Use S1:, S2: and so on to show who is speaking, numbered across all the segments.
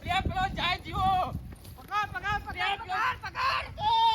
S1: દસ કરોડ દસ
S2: પકડ પકડ પકડ
S1: પકડ પકડ.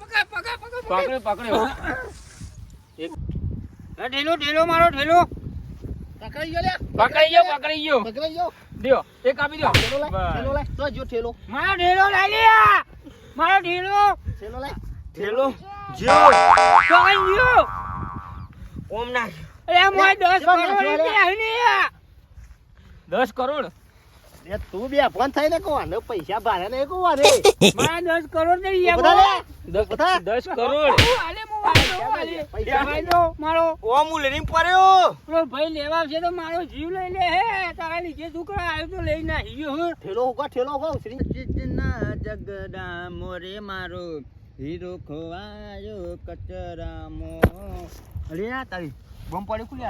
S3: પકડ્યો પકડ્યો
S1: ઢેલો ઢેલો મારો ઢેલો.
S2: પકડી ગયો લે
S3: ગયો પકડી ગયો.
S2: પકડી ગયો.
S3: દ્યો એક આપી દ્યો
S2: ઠેલો લાય ઠેલો લાય. તો જો ઠેલો
S1: મારો ઢેલો લઈ લ્યા મારો ઢેલો.
S2: ઠેલો લાય.
S3: ઠેલો
S1: પકડી ગયો.
S3: ઓમ ના.
S1: અરે મોય દસ
S2: જેવા
S1: કરોડ
S2: નાખ્યો લે.
S1: રૂપિયા આલ્યા.
S3: દસ કરોડ?
S2: તું બે ફોન થઈને કોને પૈસા ભારે ને રે
S1: મારા દસ કરોડ ને યાર
S2: બધા
S3: કરોડ.
S1: આલે, આલે.
S2: પૈસા
S1: મારો.
S3: લઈને પડ્યો.
S1: પેલો ભાઈ લેવા છે તો મારો જીવ લઈ લે હે. તારા લીધે છોકરા આવ્યો તો લઈ હું.
S2: ઠેલો હોગા ઠેલો હોગા શ્રી
S3: ચિતના જગડા મોરે મારો હીરો ખોવાયો કચરામો. અરે તારી બમ પડી કુલી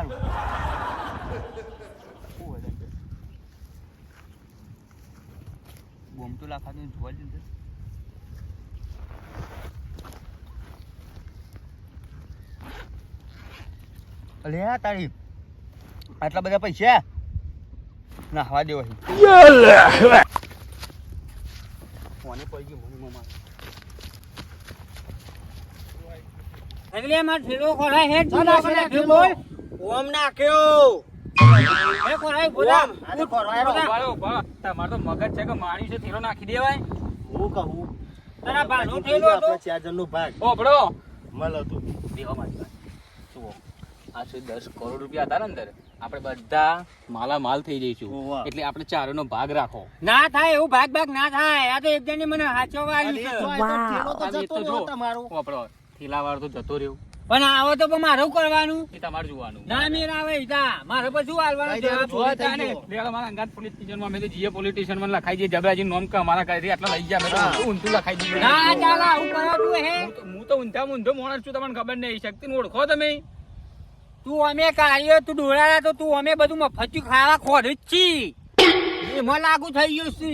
S3: બોમ્બ લાખાતું જોવા જ નથી. આ તારી આટલા બધા પૈસા? ના હવા દેવો છે. ફોને પડી ગયું મને મમ્મા
S1: એટલે મારો ઠેલો ખોરાય હે ઠેલો ખોરાય હે બોલ.
S3: ઓમ નાખ્યો.
S1: હે ખોરાય બોલા.
S2: આ રો.
S3: તમારે તો મગજ છે કે માણી છે થેલો નાખી દેવાય.
S2: હું કહું?
S1: તારા ભાનો થેલો હતો?
S2: ચાર જણનો ભાગ.
S3: ઓભળો
S2: મળ હતું.
S3: દેવા મારી જુઓ આ છે દસ કરોડ રૂપિયા હતા ને અંદર? આપણે બધા માલા માલ થઈ જઈશું. એટલે આપણે ચારોનો ભાગ રાખો.
S1: ના થાય એવું ભાગ ભાગ ના થાય. આ તો એક જણ મને આવ્યું
S2: એ
S1: છે.
S2: તો તો જતો રહ્યો
S3: તમારો
S2: તમારો.
S3: થેલા વાળો તો જતો રહ્યો.
S1: પણ આવો તો મારું કરવાનું?
S3: તમારે જોવાનું.
S1: ના મેર આવે ઈતા મારે પછી હાલવાનું
S3: પોલીસ સ્ટેશનમાં અમે તો જીએ પોલીસ સ્ટેશનમાં લખાઈ દઈએ જબરાજી નોમ કે અમારા કરી આટલા લઈ ગયા મેં તો ઊંધું લખાઈ દીધું.
S1: ના ચાલ આવું કરો તું હે.
S3: હું તો- ઊંધા ઊંધો મોણસ છું તમને ખબર નહીં શક્તિ ઓળખો તમે.
S1: તું અમે કાર્ય તું ડોળા તો તું અમે બધું મફત ખાવા ખોરી જ છી. એમાં લાગુ થઈ ગયું છે.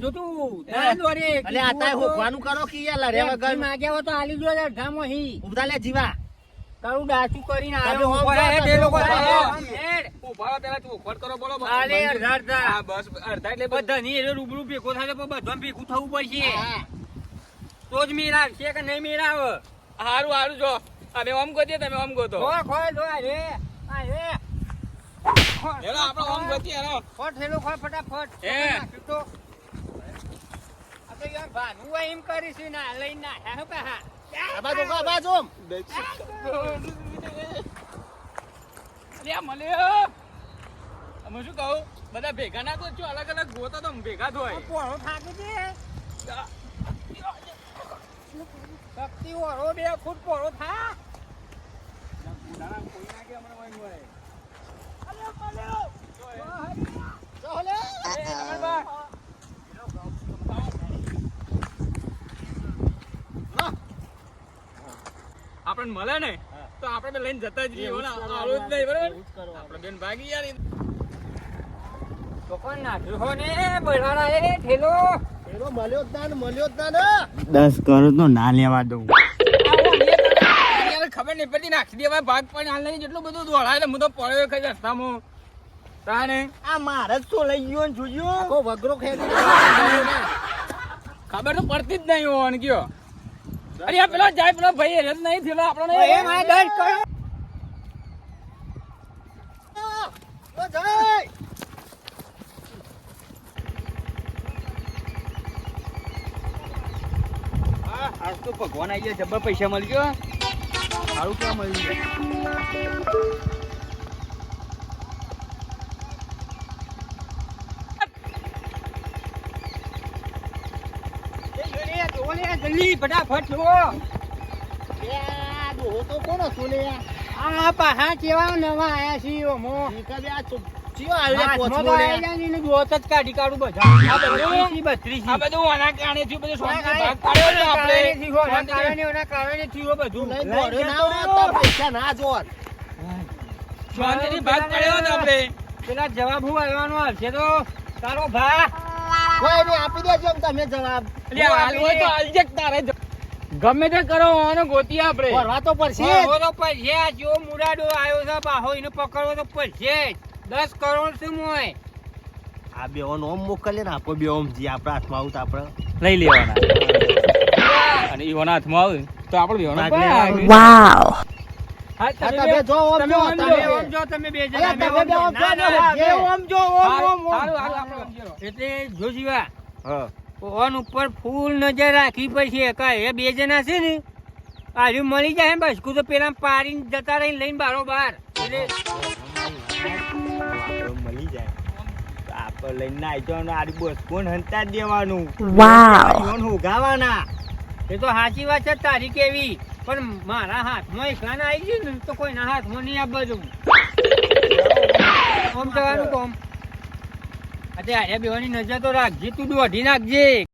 S1: જો તું દોરે
S2: અને આ હોખવાનું કરો કે યાર લડ્યા વગર
S1: માગ્યા તો આલી દો અડધામાં હી.
S2: ઊભા લે જીવા.
S1: તારું ડાચું કરીને આવ્યો
S2: હોમ
S1: ઊભો રહે, લોકો
S2: તમે
S1: રહે.
S2: હોમ.
S1: આમ હેડ.
S3: ઊભા પેલા તું ઊભા કરો બોલો
S1: આલે અડધા અડધા.
S3: હા બસ અડધા એટલે બધા
S1: બધાની રૂબરૂ ભેગો થાય તો બધા ભેગું થવું પડશે. તો જ મેળ છે કે નહીં મેળ આવે?
S3: હારું હારું જો. અમે ઓમ ગોતીએ તમે ઓમ ગોતો.
S1: ખોય ખોય જો આ રે આ રે. ખોલ,
S3: હેલો આપણે ઓમ ગોતીએ હેલો.
S1: ખોલ ફટાફટ
S3: હે.
S1: તો. આ યાર ભાનુ હોય એમ કરીશું ના લઈને નાખ્યા હો હા
S2: આ બાજુ આ બાજુ
S3: અલ્યા મળ્યો અમે શું કહું? બધા ભેગા ના તો અલગ અલગ ગોતા તો ભેગા
S1: આ
S3: થોય
S1: પોળો થાકી છે શક્તિ ઓળો બે ફૂટ પોળો થા.
S3: આપણને મળે ને તો આપણે લઈને જતા જ રહીએ આવું જ નહીં બરાબર. આપણે બેન ભાગી યાર
S1: ને.
S2: ના ને ના ને
S4: દસ કરોડ તો ના લેવા દઉં.
S3: ખબર નહીં પડતી નાખી દેવાય ભાગ પણ હાલ નહીં જેટલું બધું દોડાય એટલે હું તો પડ્યો ખાઈ રસ્તામાં. તાને
S4: આ મારે જ તો લઈ ગયો ને જોજો.
S2: આખો વગરો ખેડી
S3: ખબર તો પડતી જ નહીં હોવાનું કયો. અરે આ પેલો જાય પેલો ભાઈ હેરત નહીં થયેલો આપણને
S1: એ મારે ડર કરો
S2: ઓ જય.
S3: આજ તો ભગવાન આવી ગયા જબ્બર પૈસા મળી ગયો. સારું ક્યાં મળ્યું
S1: જલ્દી ફટાફટ જુઓ
S2: એ તો કોનો છું
S1: આ? પાહા કેવા નવા આયા છીએ ઓમો.
S2: ઈ
S1: તો જાય ને જ કાઢી કાઢું બધા. આ.
S3: આ બધું કારણે થયું? બધું ભાગ આપણે?
S1: ઓના કારણે, ઓના કારણે થયું બધું.
S2: ના પૈસા ના
S3: ભાગ આપણે?
S1: પેલા જવાબ હું આવવાનો આવશે તો? તારો ભા
S2: કોઈ આપી દેજો તમે જવાબ.
S3: એટલે હાલ તો હાલ તારે ગમે તે કરો આનો ગોતી આપણે
S2: ભરવા તો પડશે જ.
S1: ભરવો તો પડશે આ જેવો મુરાડો આવ્યો છે બાહો એને પકડવો તો પડશે જ. દસ કરોડ છે મોય
S2: આ બે ઓન ઓમ મોકલે ને આપો બે ઓમ જી આપણા હાથમાં આવું તો આપણે
S3: લઈ લેવાના. અને ઈવાના હાથમાં આવે તો આપણે
S1: બે-
S2: જો ઓમ
S1: તમે
S2: જો
S1: ઓમ જો,
S2: તમે
S1: ઓમ. જો, તમે બે જણા, બે ઓમ
S2: બે
S1: જો.
S2: ઓમ જો,
S1: ના, ના,
S2: ના,
S1: બે
S2: બે.
S1: ઓમ જો, ઓમ,
S3: સારું,
S1: ઓમ.
S3: સારું, સારું, આપણે સમજી લો.
S1: એટલે જો ઓન ઉપર ફૂલ નજર રાખી પછી એ બે જણા છે ને આજુ મળી જાય બસ. કુ તો પેલા પારી જતા રહીને લઈને બારો બાર એટલે
S4: આપણે મળી જાય. આપણે લઈને ના જવાનું આરી બસ કોણ હંતા દેવાનું. વાવ ઉગાવાના
S1: એ તો સાચી વાત છે તારી કેવી પણ મારા હાથમાં એકલા ના આવી ગયું ને તો કોઈના હાથમાં નહીં આ બધું. કોમ જવાનું કોમ. અત્યારે બેવાની નજર તો રાખજે તું દોઢી નાખજે.